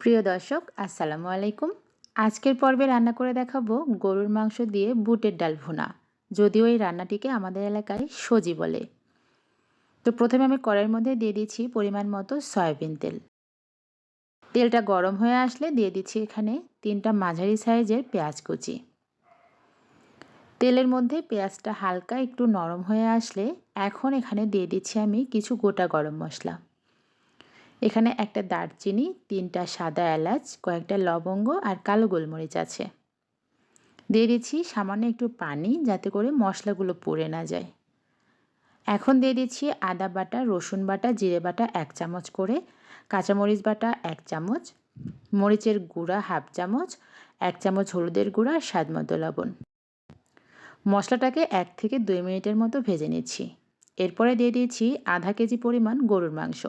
প্রিয় দর্শক, আসসালামু আলাইকুম। আজকের পর্বে রান্না করে দেখাবো গরুর মাংস দিয়ে বুটের ডাল ভুনা, যদিও এই রান্নাটিকে আমাদের এলাকায় সজি বলে। তো প্রথমে আমি কড়াইয়ের মধ্যে দিয়ে দিচ্ছি পরিমাণ মতো সয়াবিন তেল। তেলটা গরম হয়ে আসলে দিয়ে দিচ্ছি এখানে তিনটা মাঝারি সাইজের পেঁয়াজ কুচি। তেলের মধ্যে পেঁয়াজটা হালকা একটু নরম হয়ে আসলে এখন এখানে দিয়ে দিচ্ছি আমি কিছু গোটা গরম মশলা। এখানে একটা দারচিনি, তিনটা সাদা এলাচ, কয়েকটা লবঙ্গ আর কালো গোলমরিচ আছে। দিয়ে দিচ্ছি সামান্য একটু পানি যাতে করে মশলাগুলো পুড়ে না যায়। এখন দিয়ে দিচ্ছি আদা বাটা, রসুন বাটা, জিরে বাটা এক চামচ করে, কাঁচামরিচ বাটা এক চামচ, মরিচের গুঁড়া হাফ চামচ, এক চামচ হলুদের গুঁড়া আর স্বাদ মতো লবণ। মশলাটাকে এক থেকে দুই মিনিটের মতো ভেজে নিচ্ছি। এরপরে দিয়ে দিয়েছি আধা কেজি পরিমাণ গরুর মাংস।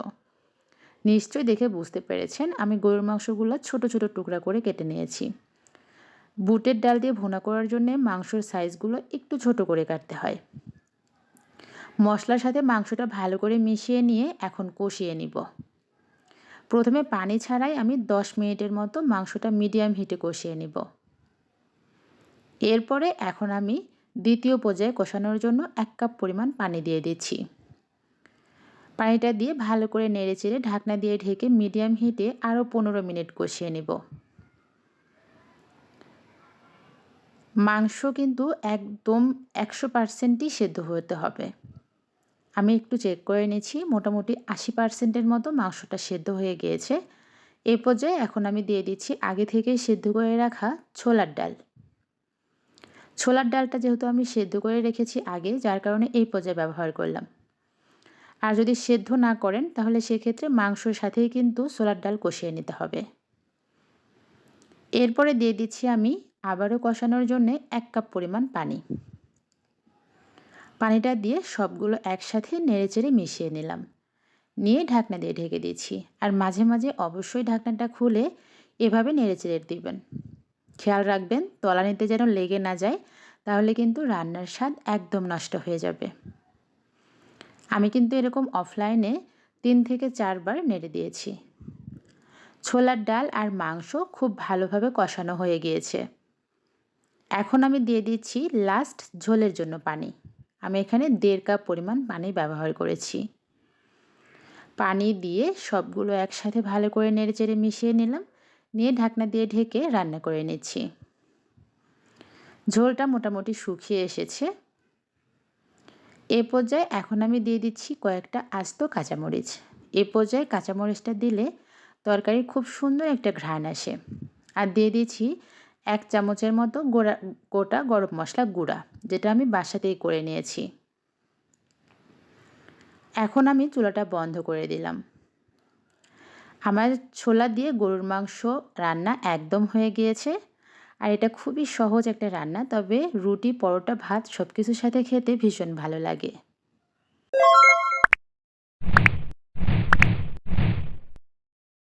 নিশ্চয়ই দেখে বুঝতে পেরেছেন, আমি গরুর মাংসগুলো ছোট ছোট টুকরা করে কেটে নিয়েছি। বুটের ডাল দিয়ে ভুনা করার জন্য মাংসর সাইজগুলো একটু ছোট করে কাটতে হয়। মশলার সাথে মাংসটা ভালো করে মিশিয়ে নিয়ে এখন কষিয়ে নিব। প্রথমে পানি ছাড়াই আমি 10 মিনিটের মতো মাংসটা মিডিয়াম হিটে কষিয়ে নিব। এরপরে এখন আমি দ্বিতীয় পর্যায়ে কষানোর জন্য এক কাপ পরিমাণ পানি দিয়ে দিচ্ছি। পানিটা দিয়ে ভালো করে নেড়ে চেড়ে ঢাকনা দিয়ে ঢেকে মিডিয়াম হিটে আরও পনেরো মিনিট কষিয়ে নেব। মাংস কিন্তু একদম একশো পারসেন্টই সেদ্ধ হতে হবে। আমি একটু চেক করে নিয়েছি মোটামুটি আশি পার্সেন্টের মতো মাংসটা সেদ্ধ হয়ে গিয়েছে। এ পর্যায়ে এখন আমি দিয়ে দিচ্ছি আগে থেকেই সেদ্ধ করে রাখা ছোলার ডাল। ছোলার ডালটা যেহেতু আমি সেদ্ধ করে রেখেছি আগে, যার কারণে এই পর্যায়ে ব্যবহার করলাম। আর যদি সেদ্ধ না করেন, তাহলে সেক্ষেত্রে মাংসর সাথেই কিন্তু সোলার ডাল কষিয়ে নিতে হবে। এরপরে দিয়ে দিচ্ছি আমি আবারও কষানোর জন্য এক কাপ পরিমাণ পানি। পানিটা দিয়ে সবগুলো একসাথে নেড়েচেড়ে মিশিয়ে নিলাম। নিয়ে ঢাকনা দিয়ে ঢেকে দিচ্ছি। আর মাঝে মাঝে অবশ্যই ঢাকনাটা খুলে এভাবে নেড়েচেড়ে দিবেন। খেয়াল রাখবেন, তলানিতে যেন লেগে না যায়, তাহলে কিন্তু রান্নার স্বাদ একদম নষ্ট হয়ে যাবে। আমি কিন্তু এরকম অফলাইনে তিন থেকে চারবার নেড়ে দিয়েছি। ছোলার ডাল আর মাংস খুব ভালোভাবে কষানো হয়ে গিয়েছে। এখন আমি দিয়ে দিচ্ছি লাস্ট ঝোলের জন্য পানি। আমি এখানে দেড় কাপ পরিমাণ পানি ব্যবহার করেছি। পানি দিয়ে সবগুলো একসাথে ভালো করে নেড়ে চেড়ে মিশিয়ে নিলাম। নিয়ে ঢাকনা দিয়ে ঢেকে রান্না করে নিচ্ছি। ঝোলটা মোটামুটি শুকিয়ে এসেছে। এ পর্যায়ে এখন আমি দিয়ে দিচ্ছি কয়েকটা আস্ত কাঁচামরিচ। এ পর্যায়ে কাঁচামরিচটা দিলে তরকারি খুব সুন্দর একটা ঘ্রাণ আসে। আর দিয়ে দিচ্ছি এক চামচের মতো গোড়া, গোটা গরম মশলা গুঁড়া, যেটা আমি বাসাতেই করে নিয়েছি। এখন আমি চুলাটা বন্ধ করে দিলাম। আমার ছোলা দিয়ে গরুর মাংস রান্না একদম হয়ে গিয়েছে। আর এটা খুবই সহজ একটা রান্না, তবে রুটি, পরোটা, ভাত সব কিছুর সাথে খেতে ভীষণ ভালো লাগে।